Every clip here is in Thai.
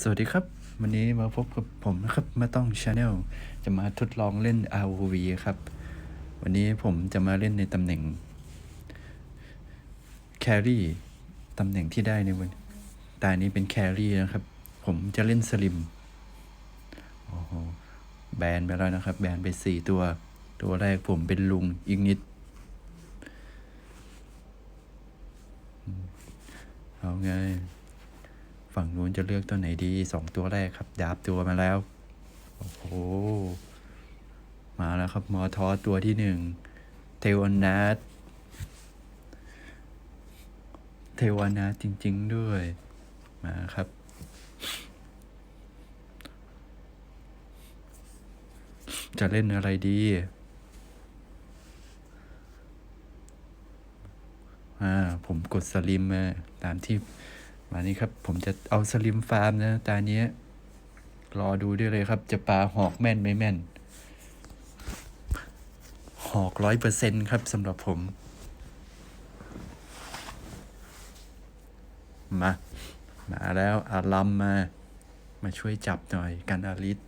สวัสดีครับ วันนี้มาพบกับผมนะครับมาต้องชาแนลจะมาทดลองเล่น ROV ครับ วันนี้ผมจะมาเล่นในตำแหน่งแครี่ตำแหน่งที่ได้ในวันตานี้เป็นแครี่นะครับ ผมจะเล่นสลิมโอ้โหแบนไปแล้วนะครับ แบนไปสี่ตัว ตัวแรกผมเป็นลุงอีกนิดอืมเอาไง ฝั่งนู้นจะเลือกตัวไหนดีสองตัวแรกครับดาบตัวมาแล้ว โอ้โห มาแล้วครับมอทอตัวที่หนึ่งเทวนาทเทวนาจริง ๆ ด้วย มาครับ จะเล่นอะไรดี อ่า ผมกดสลิมมาตามที่ มานี้ครับ ผมจะเอาสลิมฟาร์มนะตาเนี้ย รอดูได้เลยครับ จะปลาหอกแม่นไม่แม่น หอกร้อยเปอร์เซ็นครับสำหรับผม มา มาแล้วอารัมมา มาช่วยจับหน่อยกันอาริส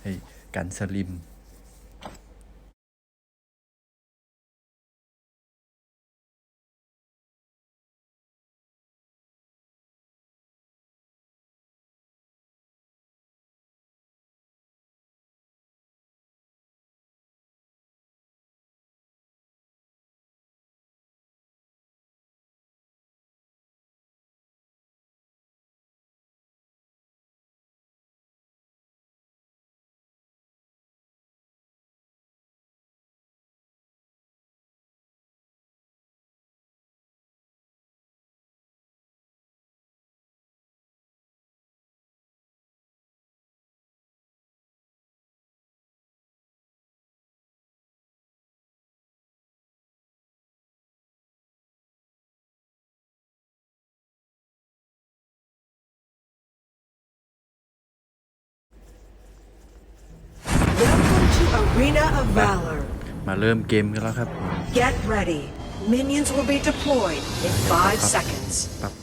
ให้ยกันสลิม Arena of Valor. มาเริ่มเกมกันแล้วครับ Get ready. Minions will be deployed in five seconds. ปรับ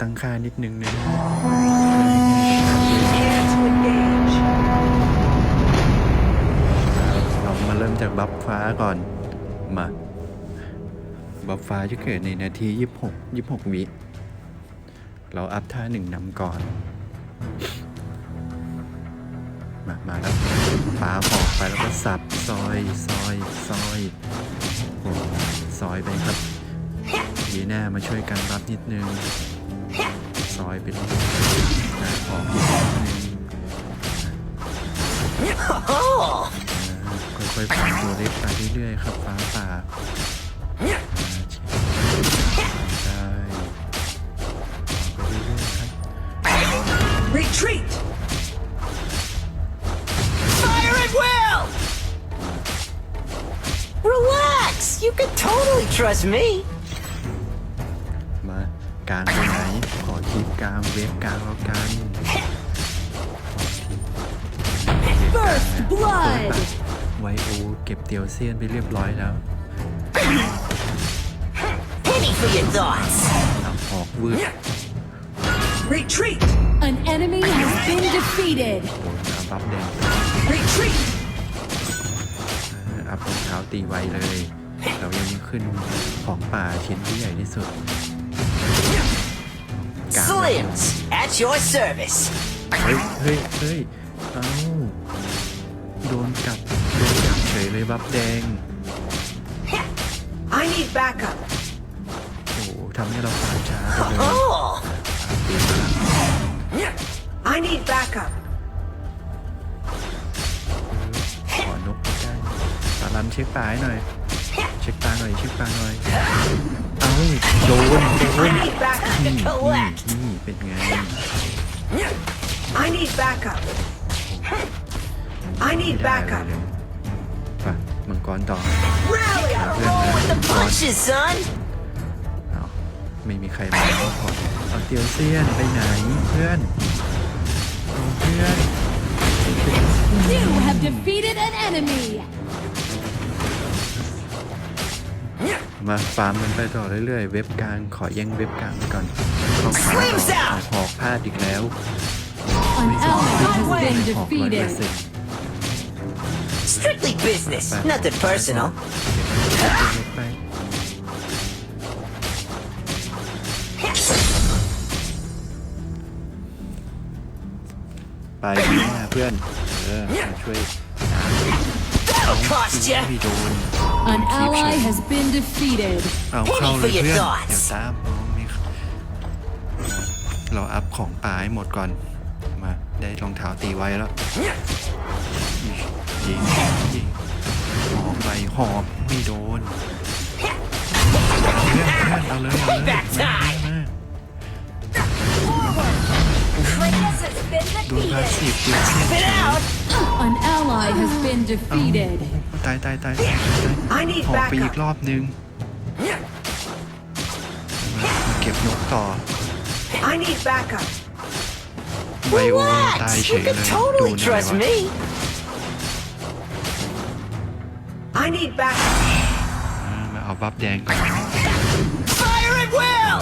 ตั้งค่านิดนึงนะ Prepare to engage. เรามาเริ่มจากบัฟฟ้าก่อน มาบัฟฟ้าจะเกิดในนาที 26 26 วิ เราอัพท่าหนึ่งนำก่อน มา มาแล้ว ปาหอกไปแล้วก็สับซอยซอยซอยโอ้ซอยไปครับยีหน้ามาช่วยกันรับนิดนึง ซอยไปแลยหน้าหอกนิดนึงค่อยๆผ่านตัวเล็กไปเรื่อยๆครับฟ้าป่า trust me! มากลางไปไหนขอคลิปกลางเวฟกลางแล้วกัน First blood! ไวโอเก็บเตียวเซียนไปเรียบร้อยแล้ว Penny for your thoughts! เอาออกวืด Retreat. An enemy has been defeated. โอ้ยเอาบัฟแดง Retreat. เอออัพรองเท้าตีไวเลย เรายังไม่ขึ้นของป่าชิ้นที่ใหญ่ที่สุดกลาง Slims, at your service! เฮ้ยเฮ้ยเฮ้ยเอ้าโดนกัดโดนกัดเฉยเลยบัฟแดง I need backup. โอ้โหทำให้เราผ่านช้าไปเลย Oh! ตีมา I need backup. ขอนกใกล้ตาลันเช็คตาให้หน่อย เช็คตาหน่อยเช็คตาหน่อยเอ้าโดนโดน I need backup. นี่ Collect นี่นี่เป็นไง I need backup. I ไม่ need ได้เลย backup. ไปมังกรต่อ Rally! Roll with the punches, son! เอาไม่มีใครมาเอาขอเอาเตียวเซียนไปไหนเพื่อนเอาเพื่อน You have defeated an enemy. มาฟาร์มมันไปต่อเรื่อยๆ เว็บกลางขอแย่งเว็บกลางไปก่อนเข้าขา Slims ต่อ out เอาหอกพลาดอีกแล้วม An ไม่สน ally has been ออกร้อยเปอร์ defeated. เซ็นต์ Strictly business, nothing personal. ไปไปนะเพื่อน เออมาช่วย That'll cost ya. ไม่โดน An ally has been defeated. เอาเข้าเลยเพื่อน Penny for your เดี๋ยว thoughts ตามน้องนี่เราอัพของป่าให้หมดก่อน มาได้รองเท้าตีไว้แล้วยิงยิงหอบไปหอบไม่โดนเพื่อนเพื่อนเอาเลยเอาเลย Back มา time มาโดนพาสซีฟปืนเสี้ยน Spit เฉย out. An ally has been เอา defeated. ตายตายตายตายตาย I need หอบไปอีก backup. รอบนึงมามาเก็บนกต่อ I need backup. ไบโอตาย Relax. เฉ You ยเลย can โด totally นอะไร trust วะ me. I need backup. อ่ามาเอาบัฟแดงก่อน Fire at will.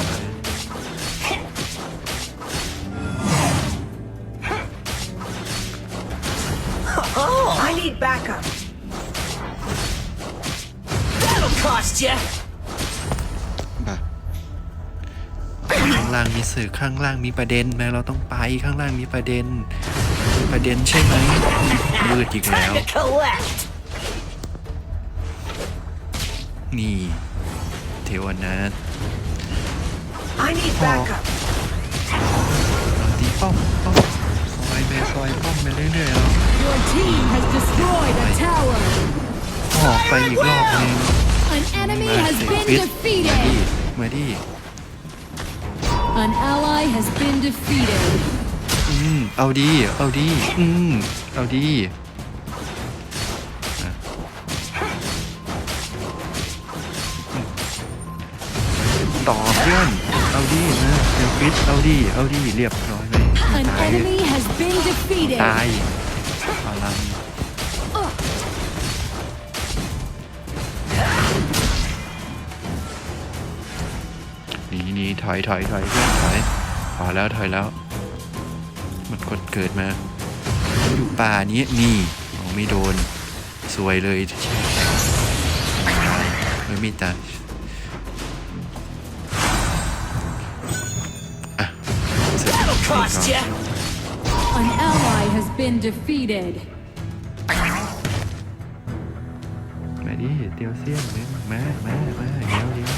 Oh, I need backup. Cost ya. ป่ะข้างล่างมีสื่อข้างล่างมีประเด็นแม้เราต้องไปข้างล่างมีประเด็นประเด็นใช่ไหมมืดอีกแล้ว Time to collect. นี่ เทวนาถ I need backup. เราตีป้อมป้อมซอยไปซอยป้อมไปเรื่อยๆแล้ว Your team has destroyed a tower. ออกไปอีกรอบนึง An enemy มา has เซ been ฟิตมาดิ defeated. มาดิ An ally has been defeated. อืม เอาดี เอาดี อืม เอาดีอะต่อเพื่อน เอาดีนะเซฟิตเอาดี เอาดี เรียบร้อยเลย An ตาย enemy has been defeated. ตายพลัง นีหนีถอยถอยถอยเพื่อนถอยพอแล้วถอยแล้ว มันกดเกิดมามันอยู่ป่านี้นี่โอ้ไม่โดน สวยเลยตายไม่มีตายอะเสร็จ That'll cost ya. An ally has been defeated. มาดิเตียวเซียนนึงมามามาเดี๋ยวเดี๋ยวเดี๋ยว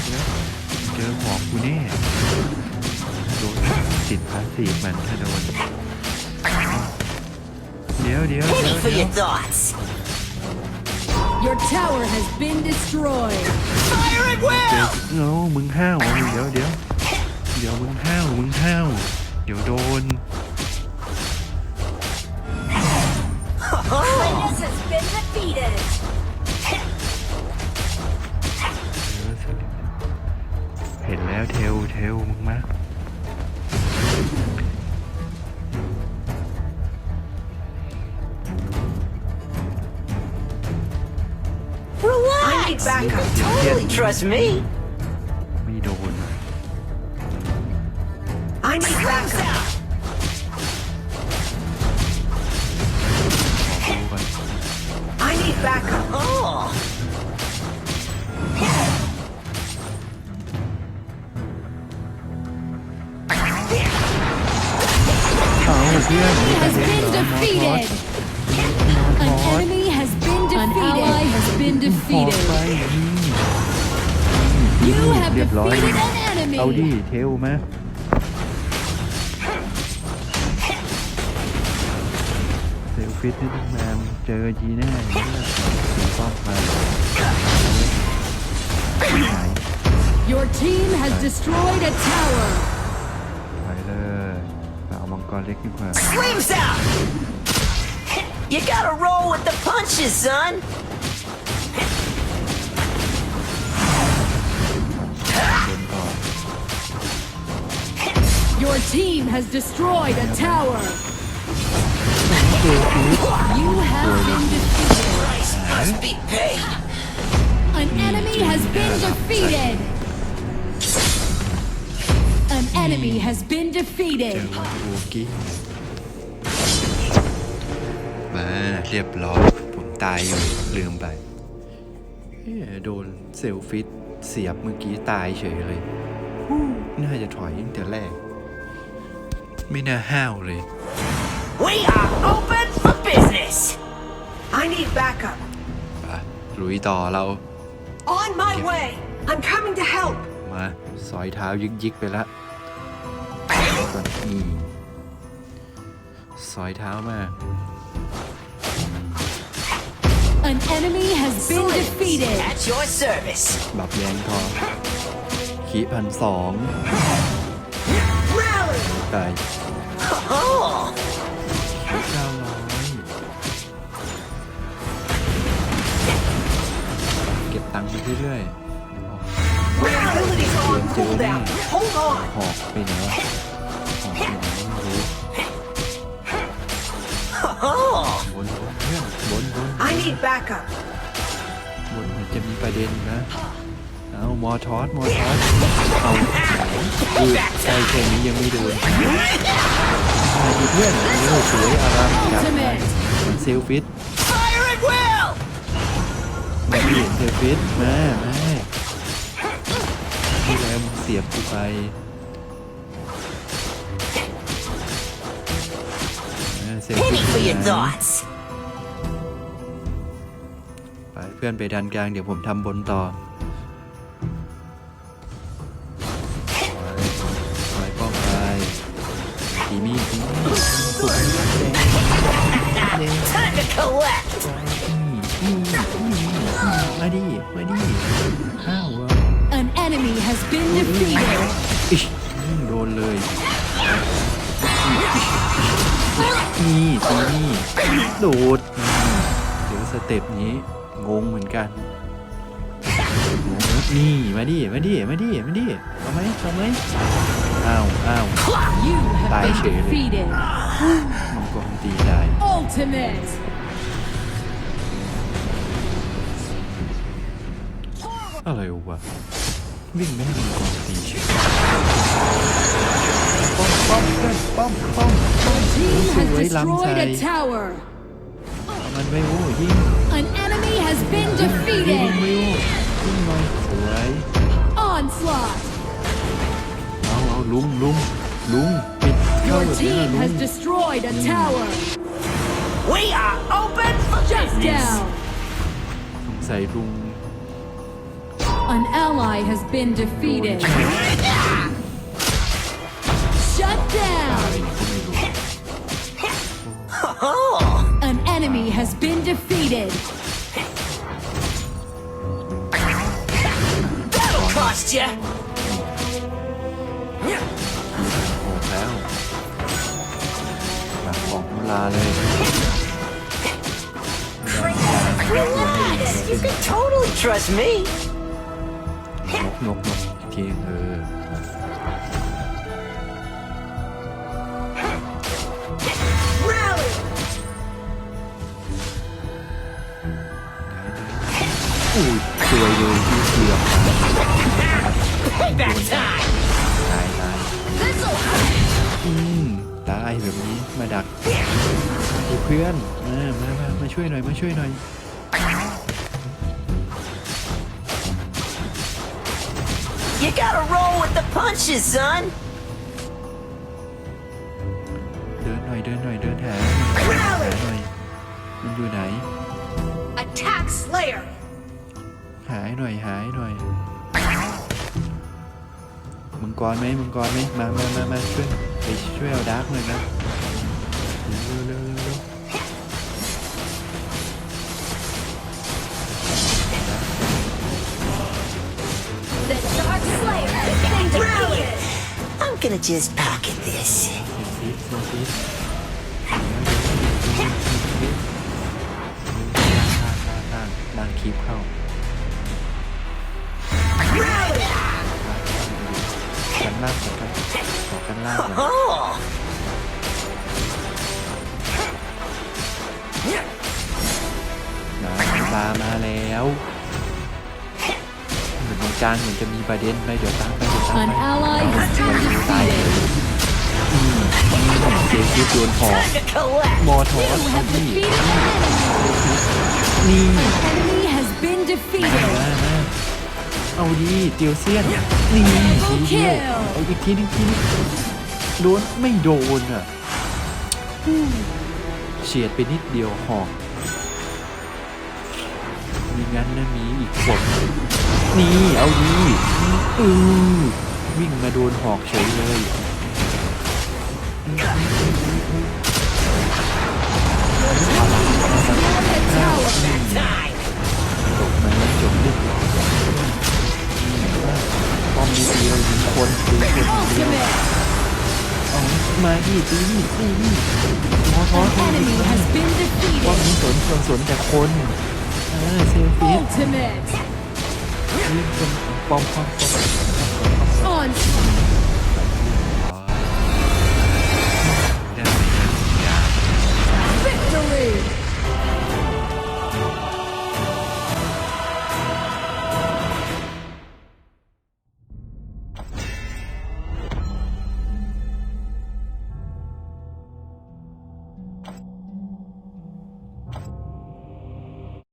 เจ อหอกกูแน่โดนติดพาสซีฟมันถ้าโดนเดี๋ยวเดี๋ยวเดี๋ Penny ยว for เดี๋ยว your thoughts. Your tower has been destroyed. Fire at เดี๋ยว will. เงามึงห้าวเดี๋ยวเดี๋ยวเดี๋ยวมึงห้าวมึงห้าวเดี๋ยวโดน has been defeated. ห็นแล้วเทลเทลมึงมา I need Relax. You backup. can totally trust me. ไม่โดน I need backup. เอาดิ enemy. เทลมาเซลฟิตนี่ต้องมาเจอจีแน่อย่างนี้ถึงป้อมมาไหน Your team has destroyed a tower. ไปเลยไปเอามังกรเล็กดีกว่า sleeves out. You gotta roll with the punches, son. Team has destroyed a tower. You have been defeated. Price must be paid. An enemy has been defeated. An enemy has been defeated. โอกี้มาเรียบร้อย ผมตายอยู่ลืมไปเอ๊ะโดนเซลฟิตเสียบเมื่อกี้ตายเฉยเลย น่าจะถอยตั้งแต่แรก ไม่น่าห้าวเลย We are open for business. I need backup. ไปลุยต่อเรา On my way. I'm coming to help. มาสอยเท้ายึกยิกไปละก่อนนี่สอยเท้ามา An enemy has been defeated. At your service. บับแยงทองขีพันสอง Rally! ตายเก้าร้อยเก็บตังค์ไปเรื่อยๆ abilities on cooldown. Hold on. หอกไปไหนวะหอกไปไหนไม่รู้ oh. บนบนเพื่อนบนบน I need backup. บนมันจะมีประเด็นนะ เอามอทอสมอทอสเอาอือใช่แค่นี้ยังไม่โดน ดีเพื่อนโอ้สวยอารามจัดไปมันเซลฟิต Fire at will. มาดิเซลฟิตมามาที่แล้วมึงเสียบกูไปมาเซลฟิ Penny ต for your นะ thoughts. ไปเพื่อนไปดันกลางเดี๋ยวผมทำบนต่อ ตีมีดตีมีดปลุกแดงแดง Time to collect. นี่นี่นี่มาดิมาดิห้าวอะ An enemy has been defeated. อิชโดนเลยนี่ตีนี่โดดอืมเดี๋ยวสเต็ปนี้งงเหมือนกันงงนี่มาดิมาดิมาดิมาดิเอาไหมเอาไหม อ้าวอ้าว You have Bye, been Shirley. defeated. มังกรตีได้ Ultimate. อะไรวะ วิ่งไม่ให้มังกรตีเฉยป้อมป้อมเพื่อนป้อมป้อมป้อม Team has Ui, lắm destroyed a thầy. tower. เอามันไม่โอ้ยิง An enemy has been ยิงไม่ defeated. โอ้ยิงหน่อยสวย Onslaught. เอาเอาลุงลุงลุงปิดเข้า Your แบบนี้ team นะลุ has ง destroyed a tower. We are open for Shut business. down. สงสัยลุง An ally has been defeated. Shut ตา down. ยก็ไม่รู้ Oh, An enemy has been defeated. that'll cost you. ของลาเลย Relax. You can totally trust me. นกนกนกอีกทีเออ Rally! อุ้ยสวยเลยที่เกือบ Payback time. แบบนี้มาดักดูเพื่อนมามามามาช่วยหน่อยมาช่วยหน่อย You gotta roll with the punches, son. เดินหน่อยเดินหน่อยเดินหาหาหน่อยมันอยู่ไหน Attack Slayer! หายหน่อยหายหน่อยมังกรไหมมังกรไหมมามามามาช่วย ไปช่วยเอาดาร์กหน่อยนะเร็วเร็วเร็วเร็ว The Dark Slayer has been defeated. I'm gonna just pocket นะตามมาแล้วเหมือนตรงกลางเหมือนจะมีประเด็นไปเดี๋ยวตามไปเดี๋ยวตาม An ไป ally has been ตาย defeated. อืมอืมเสียชีวิตโดนหอก Time to collect. มอทอ You ส have นี่ defeated an enemy. นี่ An enemy has been มา defeated. มาเอาดีเตียวเซียนนี่ทีเดียว kill เอาอีกทีนึงทีนึงโดนไม่โดนอะ เฉียดไปนิดเดียวหอกมีงั้นนะมีอีกคนนี่เอาดีอือวิ่งมาโดนหอกเฉยเลย Time. จบมจบเรียบร้อยป้อมดีๆเรายิงคนตีคนเดียว ของมาอีตีนี่ตีนี่มอสซี่ว่ามีสนสนสแต่คนเออเซลฟี่นี่เป็นปอมปอมปอมปอมได้ยา Victory!